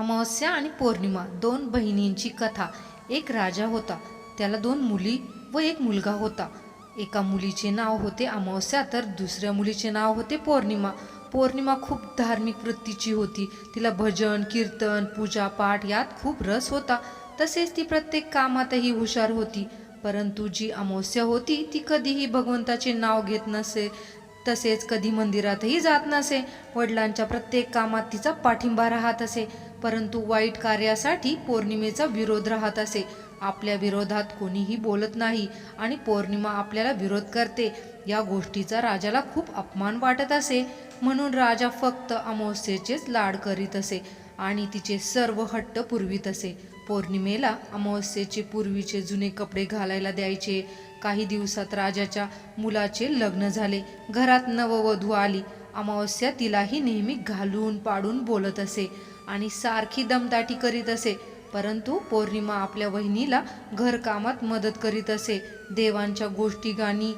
अमावस्या आणि पौर्णिमा दोन बहिणींची कथा. एक राजा होता त्याला दोन मुली व एक मुलगा होता. एका मुलीचे नाव होते अमावस्या तर दुसऱ्या मुलीचे नाव होते पौर्णिमा. पौर्णिमा खूप धार्मिक वृत्तीची होती. तिला भजन कीर्तन पूजा पाठ यात खूप रस होता. तसेच ती प्रत्येक कामातही हुशार होती. परंतु जी अमावस्या होती ती कधीही भगवंताचे नाव घेत नसे. तसेच कधी मंदिरातही जात नसे. वडिलांच्या प्रत्येक कामात तिचा पाठिंबा राहत असे. परंतु वाईट कार्यासाठी पौर्णिमेचा विरोध राहत असे. आपल्या विरोधात कोणीही बोलत नाही आणि पौर्णिमा आपल्याला विरोध करते. या गोष्टीचा राजाला खूप अपमान वाटत असे. म्हणून राजा फक्त अमावस्येचेच लाड करीत असे आणि तिचे सर्व हट्ट पुरवीत असे. पौर्णिमेला अमावस्येचे पूर्वीचे जुने कपडे घालायला द्यायचे. काही दिवसात राजाच्या मुलाचे लग्न झाले. घरात नववधू आली. अमावस्या तिलाही नेहमी घालून पाडून बोलत असे. आणि सारखी दमदाटी करीत असे. परंतु पौर्णिमा आपल्या वहिनीला घरकामात मदत करीत असे. देवांच्या गोष्टी गाणी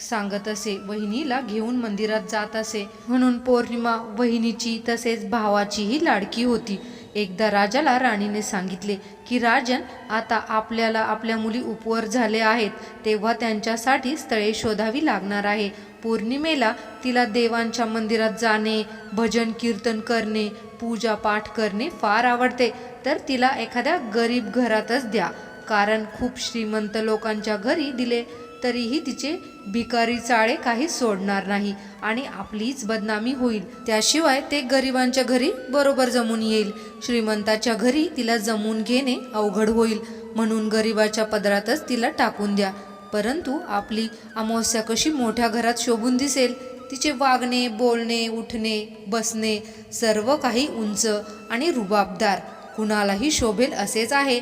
सांगत असे. वहिनीला घेऊन मंदिरात जात असे. म्हणून पौर्णिमा वहिनीची तसेच भावाचीही लाडकी होती. एकदा राजाला राणीने सांगितले की राजन आता आपल्याला आपल्या मुली उपवर झाले आहेत. तेव्हा त्यांच्यासाठी स्थळे शोधावी लागणार आहे. पौर्णिमेला तिला देवांच्या मंदिरात जाणे भजन कीर्तन करणे पूजा पाठ करणे फार आवडते. तर तिला एखाद्या गरीब घरातच द्या. कारण खूप श्रीमंत लोकांच्या घरी दिले तरीही तिचे भिकारी चाळे काही सोडणार नाही आणि आपलीच बदनामी होईल. त्याशिवाय ते गरिबांच्या घरी बरोबर जमून येईल. श्रीमंताच्या घरी तिला जमून घेणे अवघड होईल. म्हणून गरिबाच्या पदरातच तिला टाकून द्या. परंतु आपली अमावस्या कशी मोठ्या घरात शोभून दिसेल? तिचे वागणे बोलणे उठणे बसणे सर्व काही उंच आणि रुबाबदार. कुणालाही शोभेल असेच आहे.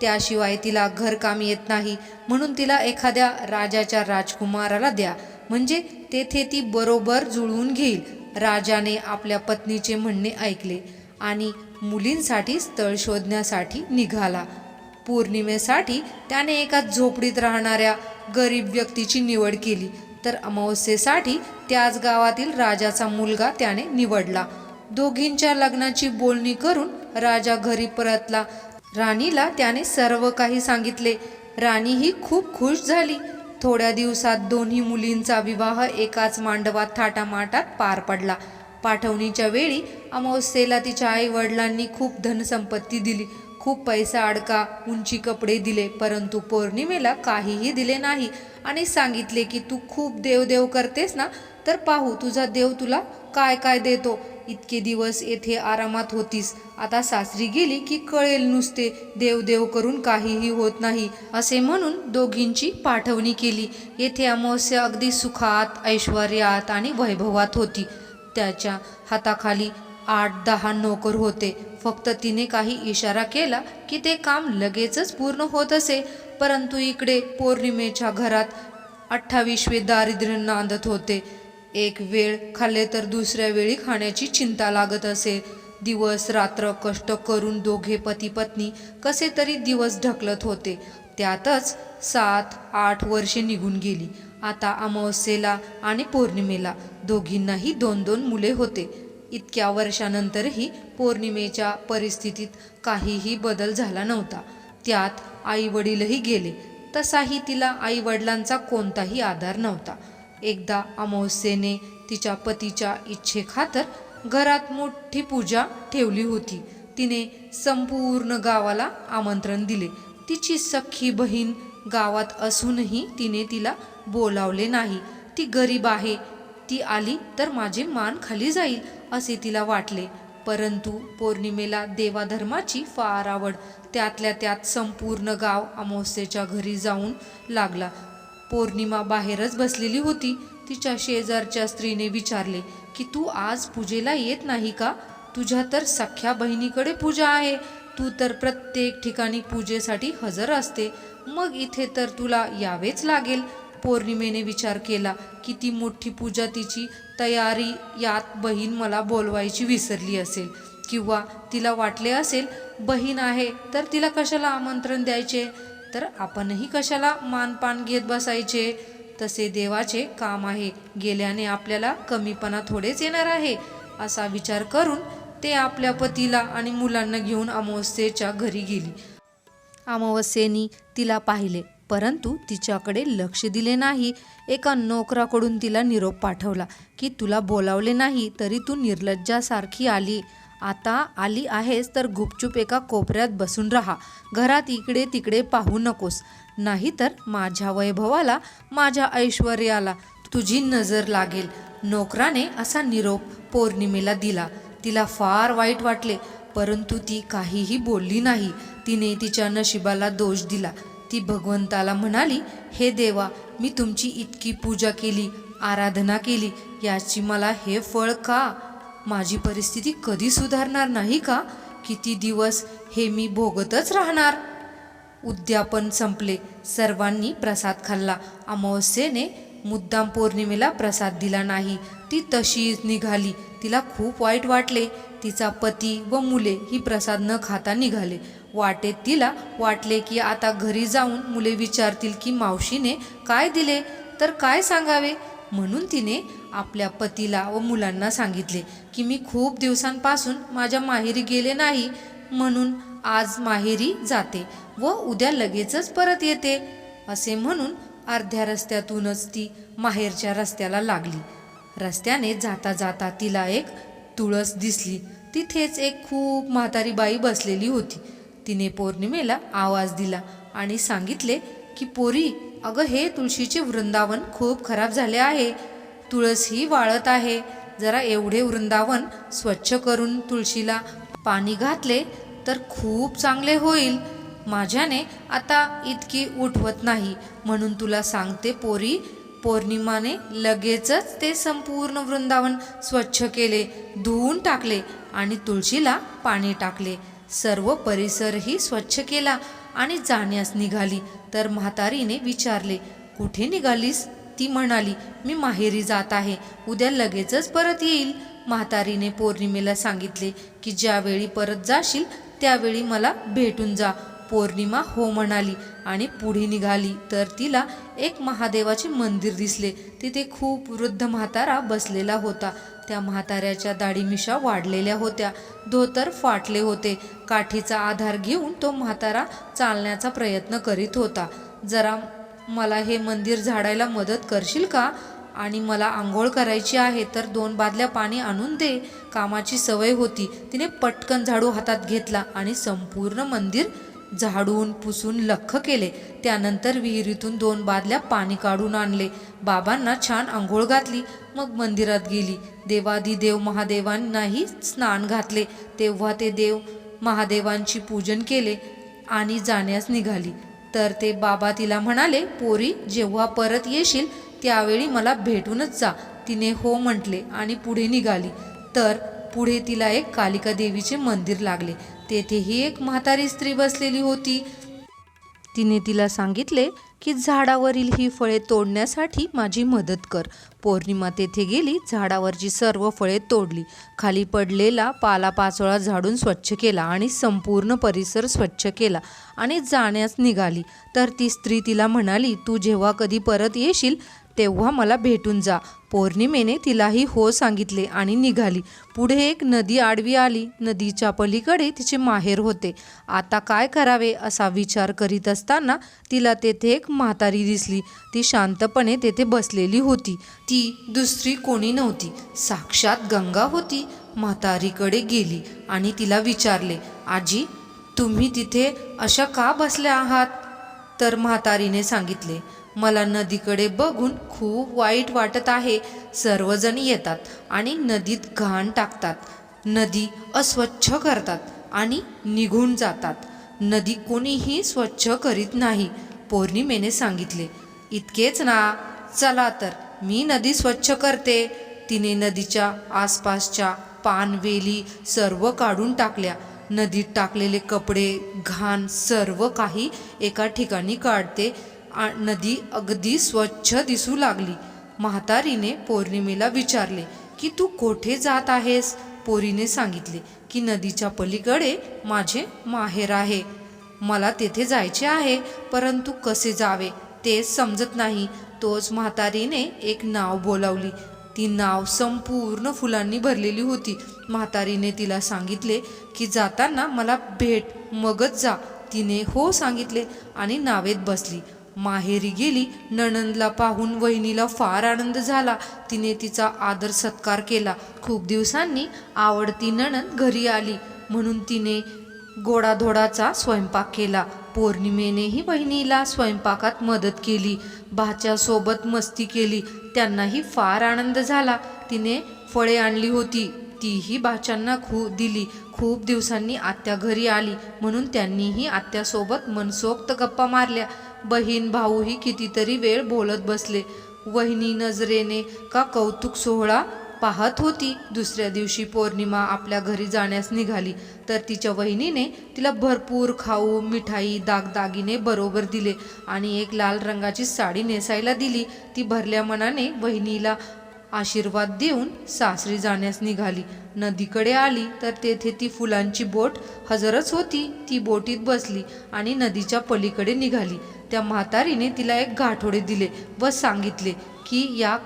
त्याशिवाय तिला घरकाम येत नाही. म्हणून तिला एखाद्या राजाच्या राजकुमाराला द्या. म्हणजे तेथे ती बरोबर जुळवून घेईल. राजाने आपल्या पत्नीचे म्हणणे ऐकले आणि मुलींसाठी स्थळ शोधण्यासाठी निघाला. पौर्णिमेसाठी त्याने एका झोपडीत राहणाऱ्या गरीब व्यक्तीची निवड केली. तर अमावस्येसाठी त्याच गावातील राजाचा मुलगा त्याने निवडला. दोघींच्या लग्नाची बोलणी करून राजा घरी परतला. राणीला त्याने सर्व काही सांगितले. राणी ही खूप खुश झाली. थोड्या दिवसात दोन्ही मुलींचा विवाह एकाच मांडवात थाटामाटात पार पडला. पाठवणीच्या वेळी अमावस्येला तिच्या आई वडिलांनी खूप धनसंपत्ती दिली. खूप पैसा अडका उंची कपडे दिले परंतु पौर्णिमेला काहीही दिले नाही. आणि सांगितले की तू खूप देवदेव करतेस ना तर पाहू तुझा देव तुला काय काय देतो? इतके दिवस येथे आरामात होतीस. आता सासरी गेली की कळेल नुसते देवदेव करून काहीही होत नाही असे म्हणून दोघींची पाठवणी केली. येथे अमावस्या अगदी सुखात ऐश्वर्यात आणि वैभवात होती. त्याच्या हाताखाली आठ दहा नोकर होते. फक्त तिने काही इशारा केला की ते काम लगेचच पूर्ण होत असे परंतु इकडे पौर्णिमेच्या घरात अठ्ठावीसवे दारिद्र्य नांदत होते. एक वेळ खाल्ले तर दुसऱ्या वेळी खाण्याची चिंता लागत असे. दिवस रात्र कष्ट करून दोघे पती पत्नी कसे तरी दिवस ढकलत होते. त्यातच सात आठ वर्षे निघून गेली. आता अमावस्येला आणि पौर्णिमेला दोघींनाही दोन दोन मुले होते. इतक्या वर्षानंतरही पौर्णिमेच्या परिस्थितीत काहीही बदल झाला नव्हता. त्यात आई वडीलही गेले. तसाही तिला आई वडिलांचा कोणताही आधार नव्हता. एकदा अमावस्येने तिच्या पतीच्या इच्छेखातर घरात मोठी पूजा ठेवली होती. तिने संपूर्ण गावाला आमंत्रण दिले. तिची सख्खी बहीण गावात असूनही तिने तिला बोलावले नाही. ती गरीब आहे. ती आली तर माझे मान खाली जाईल. असे तिला वाटले. परंतु पौर्णिमेला देवाधर्माची फार आवड. त्यातल्या त्यात संपूर्ण गाव अमावस्येच्या घरी जाऊन लागला. पौर्णिमा बाहेरच बसलेली होती. तिच्या शेजारच्या स्त्रीने विचारले की तू आज पूजेला येत नाही का? तुझ्या तर सख्या बहिणीकडे पूजा आहे. तू तर प्रत्येक ठिकाणी पूजेसाठी हजर असते. मग इथे तर तुला यावेच लागेल. पौर्णिमेने विचार केला किती मोठी पूजा तिची तयारी यात बहीण मला बोलवायची विसरली असेल. किंवा तिला वाटले असेल बहीण आहे तर तिला कशाला आमंत्रण द्यायचे? तर आपणही कशाला मानपान घेत बसायचे? तसे देवाचे काम आहे. गेल्याने आपल्याला कमीपणा थोडेच येणार आहे असा विचार करून ते आपल्या पतीला आणि मुलांना घेऊन अमावस्येच्या घरी गेली. अमावस्येनी तिला पाहिले. परंतु तिच्याकडे लक्ष दिले नाही. एका नोकराकडून तिला निरोप पाठवला की तुला बोलावले नाही तरी तू निर्लज्जासारखी आली. आता आली आहेस तर गुपचूप एका कोपऱ्यात बसून राहा. घरात इकडे तिकडे पाहू नकोस. नाहीतर माझ्या वैभवाला माझ्या ऐश्वर्याला तुझी नजर लागेल. नोकराने असा निरोप पौर्णिमेला दिला. तिला फार वाईट वाटले परंतु ती काहीही बोलली नाही. तिने तिच्या नशिबाला दोष दिला. ती भगवंताला म्हणाली हे देवा मी तुमची इतकी पूजा केली आराधना केली याची मला हे फळ का? माझी परिस्थिती कधी सुधारणार नाही का? किती दिवस हे मी भोगतच राहणार? उद्यापन संपले. सर्वांनी प्रसाद खाल्ला. अमावस्येने मुद्दाम पौर्णिमेला प्रसाद दिला नाही. ती तशीच निघाली. तिला खूप वाईट वाटले. तिचा पती व मुले ही प्रसाद न खाता निघाले. वाटेत तिला वाटले की आता घरी जाऊन मुले विचारतील की मावशीने काय दिले? तर काय सांगावे? म्हणून तिने आपल्या पतीला व मुलांना सांगितले की मी खूप दिवसांपासून माझ्या माहेरी गेले नाही म्हणून आज माहेरी जाते व उद्या लगेचच परत येते असे म्हणून अर्ध्या रस्त्यातूनच ती माहेरच्या रस्त्याला लागली. रस्त्याने जाता जाता तिला एक तुळस दिसली. तिथेच एक खूप म्हातारी बाई बसलेली होती. तिने पौर्णिमेला आवाज दिला आणि सांगितले की पोरी अगं हे तुळशीचे वृंदावन खूप खराब झाले आहे. तुळस ही वाळत आहे. जरा एवढे वृंदावन स्वच्छ करून तुळशीला पाणी घातले तर खूप चांगले होईल. माझ्याने आता इतकी उठवत नाही. म्हणून तुला सांगते पोरी पौर्णिमाने लगेचच ते संपूर्ण वृंदावन स्वच्छ केले धुवून टाकले आणि तुळशीला पाणी टाकले. सर्व परिसरही स्वच्छ केला आणि जाण्यास निघाली. तर म्हातारीने विचारले कुठे निघालीस? ती म्हणाली मी माहेरी जात आहे. उद्या लगेचच परत येईल. म्हातारीने पौर्णिमेला सांगितले की ज्यावेळी परत जाशील त्यावेळी मला भेटून जा. पौर्णिमा हो म्हणाली आणि पुढे निघाली. तर तिला एक महादेवाचे मंदिर दिसले. तिथे खूप वृद्ध म्हातारा बसलेला होता. त्या म्हाताऱ्याच्या दाढीमिशा वाढलेल्या होत्या. धोतर फाटले होते. काठीचा आधार घेऊन तो म्हातारा चालण्याचा प्रयत्न करीत होता. जरा मला हे मंदिर झाडायला मदत करशील का? आणि मला आंघोळ करायची आहे तर दोन बादल्या पाणी आणून दे. कामाची सवय होती. तिने पटकन झाडू हातात घेतला आणि संपूर्ण मंदिर झाडून पुसून लख्ख केले. त्यानंतर विहिरीतून दोन बादल्या पाणी काढून आणले. बाबांना छान आंघोळ घातली. मग मंदिरात गेली. देवादिदेव महादेवांनाही स्नान घातले. तेव्हा ते देव महादेवांची पूजन केले आणि जाण्यास निघाली. तर ते बाबा तिला म्हणाले पोरी जेव्हा परत येशील त्यावेळी मला भेटूनच जा. तिने हो म्हटले आणि पुढे निघाली. तर पुढे तिला एक कालिका देवीचे मंदिर लागले. तेथेही एक म्हातारी स्त्री बसलेली होती. तिने तिला सांगितले की झाडावरील ही फळे तोडण्यासाठी माझी मदत कर. पौर्णिमा तेथे गेली झाडावरची सर्व फळे तोडली. खाली पडलेला पालापाचोळा झाडून स्वच्छ केला आणि संपूर्ण परिसर स्वच्छ केला आणि जाण्यास निघाली. तर ती स्त्री तिला म्हणाली तू जेव्हा कधी परत येशील तेव्हा मला भेटून जा. पौर्णिमेने तिलाही हो सांगितले आणि निघाली. पुढे एक नदी आडवी आली. नदीच्या पलीकडे तिचे माहेर होते. आता काय करावे असा विचार करीत असताना तिला तेथे एक म्हातारी दिसली. ती शांतपणे तेथे बसलेली होती. ती दुसरी कोणी नव्हती. साक्षात गंगा होती. म्हातारीकडे गेली आणि तिला विचारले आजी तुम्ही तिथे अशा का बसल्या आहात? तर म्हातारीने सांगितले मला नदीकडे बघून खूप वाईट वाटत आहे. सर्वजण येतात आणि नदीत घाण टाकतात. नदी अस्वच्छ करतात आणि निघून जातात. नदी कोणीही स्वच्छ करीत नाही पौर्णिमेने सांगितले. इतकेच ना. चला तर मी नदी स्वच्छ करते. तिने नदीच्या आसपासच्या पानवेली सर्व काढून टाकल्या. नदीत टाकलेले कपडे घाण सर्व काही एका ठिकाणी काढते. नदी अगदी स्वच्छ दिसू लागली. म्हातारीने पौर्णिमेला विचारले की तू कोठे जात आहेस? पोरीने सांगितले की नदीच्या पलीकडे माझे माहेर आहे. मला तेथे जायचे आहे परंतु कसे जावे ते समजत नाही तोच म्हातारीने एक नाव बोलावली. ती नाव संपूर्ण फुलांनी भरलेली होती. म्हातारीने तिला सांगितले की जाताना मला भेट मगच जा तिने हो सांगितले आणि नावेत बसली. माहेरी गेली नणंदला पाहून वहिनीला फार आनंद झाला. तिने तिचा आदर सत्कार केला. खूप दिवसांनी आवडती नणंद घरी आली. म्हणून तिने गोडाधोडाचा स्वयंपाक केला. पौर्णिमेनेही बहिणीला स्वयंपाकात मदत केली. भाच्यासोबत मस्ती केली. त्यांनाही फार आनंद झाला. तिने फळे आणली होती. तीही भाच्यांना खू दिली. खूप दिवसांनी आत्या घरी आली. म्हणून त्यांनीही आत्यासोबत मनसोक्त गप्पा मारल्या. बहीण भाऊही कितीतरी वेळ बोलत बसले. वहिनी नजरेने का कौतुक सोहळा पाहत होती. दुसऱ्या दिवशी पौर्णिमा आपल्या घरी जाण्यास निघाली. तर तिच्या वहिनीने तिला भरपूर खाऊ मिठाई दागदागिने बरोबर दिले आणि एक लाल रंगाची साडी नेसायला दिली. ती भरल्या मनाने वहिनीला आशीर्वाद देऊन सासरी जाण्यास निघाली. नदीकडे आली तर तेथे ती फुलांची बोट हजरच होती. ती बोटीत बसली आणि नदीच्या पलीकडे निघाली. त्या म्हातारीने तिला एक गाठोडे दिले व सांगितले की या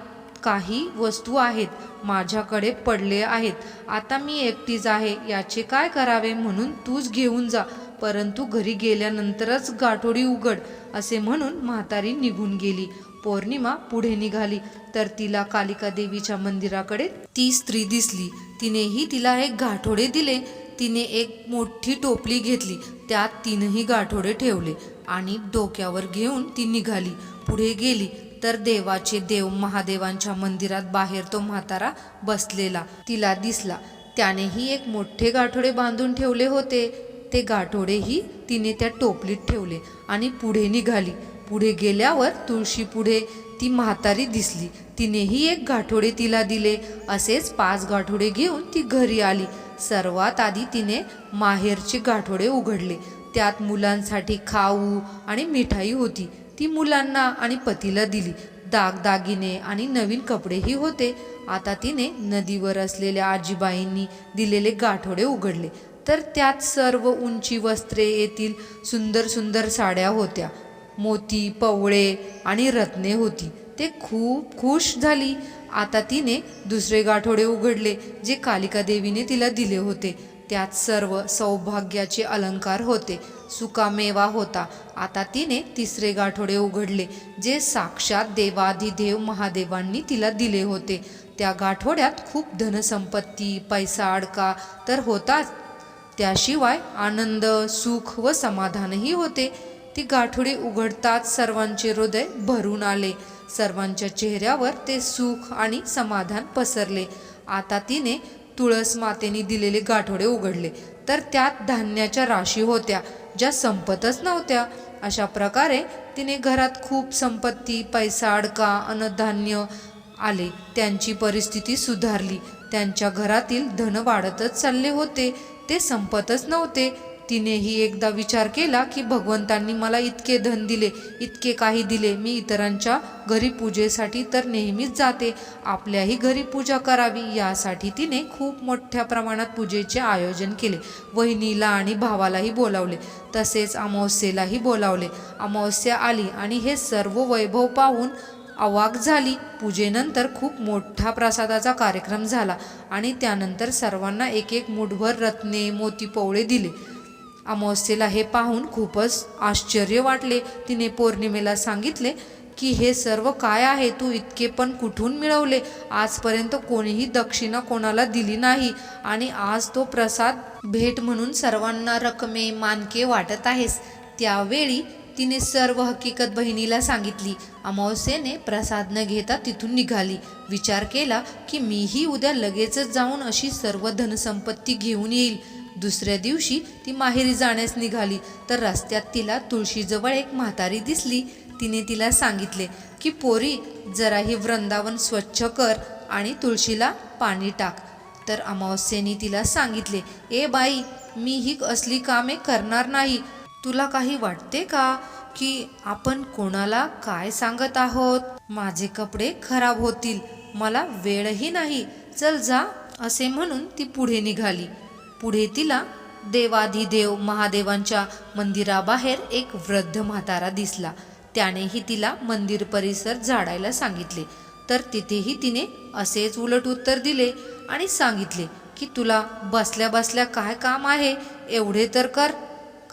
काही वस्तू आहेत माझ्याकडे पडले आहेत. आता मी एकटीच आहे याचे काय करावे म्हणून तूच घेऊन जा. परंतु घरी गेल्यानंतरच गाठोडी उघड असे म्हणून म्हातारी निघून गेली. पौर्णिमा पुढे निघाली. तर तिला कालिका देवीच्या मंदिराकडे ती स्त्री दिसली. तिनेही तिला एक गाठोडे दिले. तिने एक मोठी टोपली घेतली. त्यात तीनही गाठोडे ठेवले आणि डोक्यावर घेऊन ती निघाली. पुढे गेली तर देवाचे देव महादेवांच्या मंदिरात बाहेर तो म्हातारा बसलेला तिला दिसला. त्यानेही एक मोठे गाठोडे बांधून ठेवले होते. ते गाठोडेही तिने त्या टोपलीत ठेवले आणि पुढे निघाली. पुढे गेल्यावर तुळशी पुढे ती म्हातारी दिसली. तिनेही एक गाठोडे तिला दिले. असेच पाच गाठोडे घेऊन ती घरी आली. सर्वात आधी तिने माहेरचे गाठोडे उघडले. त्यात मुलांसाठी खाऊ आणि मिठाई होती. ती मुलांना आणि पतीला दिली. दागदागिने आणि नवीन कपडेही होते. आता तिने नदीवर असलेल्या आजीबाईंनी दिलेले गाठोडे उघडले. तर त्यात सर्व उंची वस्त्रे येतील सुंदर सुंदर साड्या होत्या. मोती पवळे आणि रत्ने होती. ते खूप खुश झाली. आता तिने दुसरे गाठोडे उघडले जे कालिका देवीने तिला दिले होते. त्यात सर्व सौभाग्याचे अलंकार होते. सुकामेवा होता. आता तिने तिसरे गाठोडे उघडले जे साक्षात देवाधिदेव महादेवांनी तिला दिले होते. त्या गाठोड्यात खूप धनसंपत्ती पैसा अडका तर होताच. त्याशिवाय आनंद सुख व समाधानही होते. ती गाठोडी उघडताच सर्वांचे हृदय भरून आले. सर्वांच्या चेहऱ्यावर ते सुख आणि समाधान पसरले. आता तिने तुळस मातेने दिलेले गाठोडे उघडले. तर त्यात धान्याच्या राशी होत्या ज्या संपतच नव्हत्या. अशा प्रकारे तिने घरात खूप संपत्ती पैसा अडका अन्नधान्य आले. त्यांची परिस्थिती सुधारली. त्यांच्या घरातील धन वाढतच चालले होते. ते संपतच नव्हते. तिनेही एकदा विचार केला की भगवंतांनी मला इतके धन दिले इतके काही दिले. मी इतरांच्या घरी पूजेसाठी तर नेहमीच जाते. आपल्याही घरी पूजा करावी. यासाठी तिने खूप मोठ्या प्रमाणात पूजेचे आयोजन केले. वहिनीला आणि भावालाही बोलावले. तसेच अमावस्येलाही बोलावले. अमावस्या आली आणि हे सर्व वैभव पाहून अवाक झाली. पूजेनंतर खूप मोठा प्रसादाचा कार्यक्रम झाला आणि त्यानंतर सर्वांना एक एक मुठभर रत्ने मोतीपवळे दिले. अमावस्येला हे पाहून खूपच आश्चर्य वाटले. तिने पौर्णिमेला सांगितले की हे सर्व काय आहे? तू इतके पण कुठून मिळवले? आजपर्यंत कोणीही दक्षिणा कोणाला दिली नाही. आणि आज तो प्रसाद भेट म्हणून सर्वांना रकमे मानके वाटत आहेस. त्यावेळी तिने सर्व हकीकत बहिणीला सांगितली. अमावस्येने प्रसाद न घेता तिथून निघाली. विचार केला की मीही उद्या लगेचच जाऊन अशी सर्व धनसंपत्ती घेऊन येईल. दुसऱ्या दिवशी ती माहेरी जाण्यास निघाली. तर रस्त्यात तिला तुळशीजवळ एक म्हातारी दिसली. तिने तिला सांगितले की पोरी जरा हे वृंदावन स्वच्छ कर आणि तुळशीला पाणी टाक. तर अमावस्येने तिला सांगितले ए बाई मी ही असली कामे करणार नाही. तुला काही वाटते का की आपण कोणाला काय सांगत आहोत? माझे कपडे खराब होतील. मला वेळही नाही. चल जा. असे म्हणून ती पुढे निघाली. पुढे तिला देवाधिदेव महादेवांच्या मंदिराबाहेर एक वृद्ध म्हातारा दिसला. त्यानेही तिला मंदिर परिसर झाडायला सांगितले. तर तिथेही तिने असेच उलट उत्तर दिले आणि सांगितले की तुला बसल्या बसल्या काय काम आहे? एवढे तर कर.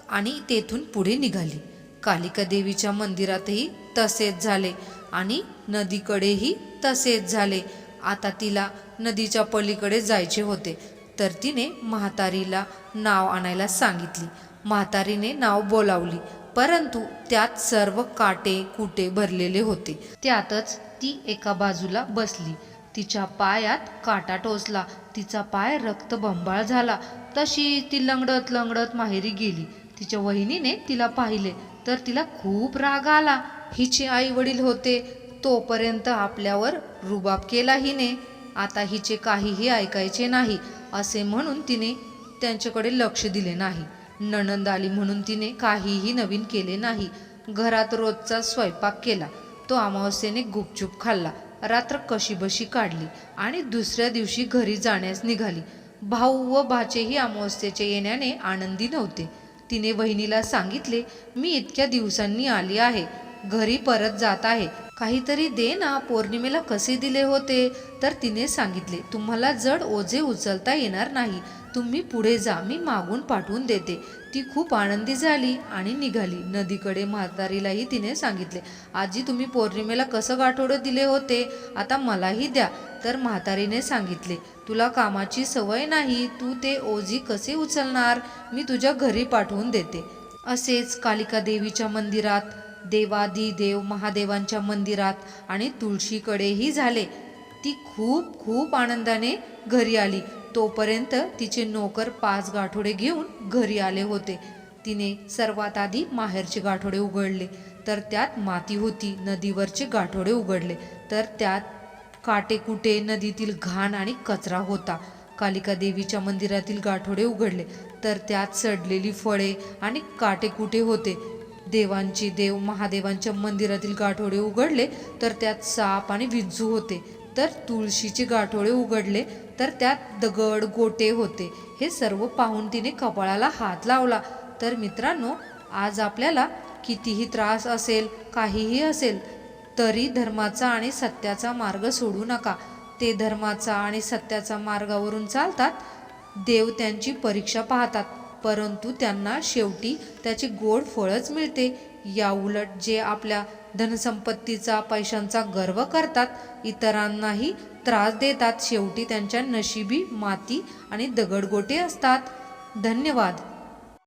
आणि तेथून पुढे निघाली. कालिका देवीच्या मंदिरातही तसेच झाले आणि नदीकडेही तसेच झाले. आता तिला नदीच्या पलीकडे जायचे होते. तर तिने म्हातारीला नाव आणायला सांगितली. म्हातारीने नाव बोलावली. परंतु त्यात सर्व काटे कुटे भरलेले होते. त्यातच ती एका बाजूला बसली. तिच्या पायात काटा टोचला. तिचा पाय रक्तबंबाळ झाला. तशी ती लंगडत लंगडत माहेरी गेली. तिच्या वहिनीने तिला पाहिले तर तिला खूप राग आला. हिचे आई वडील होते. तोपर्यंत आपल्यावर रुबाब केला हिने. आता हिचे काहीही ऐकायचे नाही. असे म्हणून तिने त्यांच्याकडे लक्ष दिले नाही. नणंद आली म्हणून तिने काहीही नवीन केले नाही. घरात रोजचा स्वयंपाक केला. तो अमावस्येने गुपचूप खाल्ला. रात्र कशीबशी काढली आणि दुसऱ्या दिवशी घरी जाण्यास निघाली. भाऊ व भाचेही अमावस्येच्या येण्याने आनंदी नव्हते. तिने वहिनीला सांगितले मी इतक्या दिवसांनी आली आहे. घरी परत जात आहे. काहीतरी दे ना पौर्णिमेला कसे दिले होते? तर तिने सांगितले तुम्हाला जड ओझे उचलता येणार नाही. तुम्ही पुढे जा मी मागून पाठवून देते. ती खूप आनंदी झाली आणि निघाली. नदीकडे म्हातारीलाही तिने सांगितले आजी तुम्ही पौर्णिमेला कसं गाठोडं दिले होते? आता मलाही द्या. तर म्हातारीने सांगितले तुला कामाची सवय नाही तू ते ओझी कसे उचलणार? मी तुझ्या घरी पाठवून देते. असेच कालिका देवीच्या मंदिरात देवादी देव महादेवांच्या मंदिरात आणि तुळशीकडेही झाले. ती खूप खूप आनंदाने घरी आली. तोपर्यंत तिचे नोकर पाच गाठोडे घेऊन घरी आले होते. तिने सर्वात आधी माहेरचे गाठोडे उघडले. तर त्यात माती होती नदीवरचे गाठोडे उघडले. तर त्यात काटेकुटे नदीतील घाण आणि कचरा होता. कालिका देवीच्या मंदिरातील गाठोडे उघडले. तर त्यात सडलेली फळे आणि काटेकुटे होते. देवांची देव महादेवांच्या मंदिरातील गाठोडे उघडले तर त्यात साप आणि विज्जू होते. तर तुळशीचे गाठोडे उघडले तर त्यात दगड गोटे होते. हे सर्व पाहून तिने कपाळाला हात लावला. तर मित्रांनो आज आपल्याला कितीही त्रास असेल काहीही असेल तरी धर्माचा आणि सत्याचा मार्ग सोडू नका. ते धर्माचा आणि सत्याचा मार्गावरून चालतात. देव त्यांची परीक्षा पाहतात. परंतु त्यांना शेवटी त्याचे गोड फळच मिळते. या उलट जे आपल्या धनसंपत्तीचा पैशांचा गर्व करतात इतरांनाही त्रास देतात. शेवटी त्यांच्या नशिबी माती आणि दगडगोटे असतात. धन्यवाद.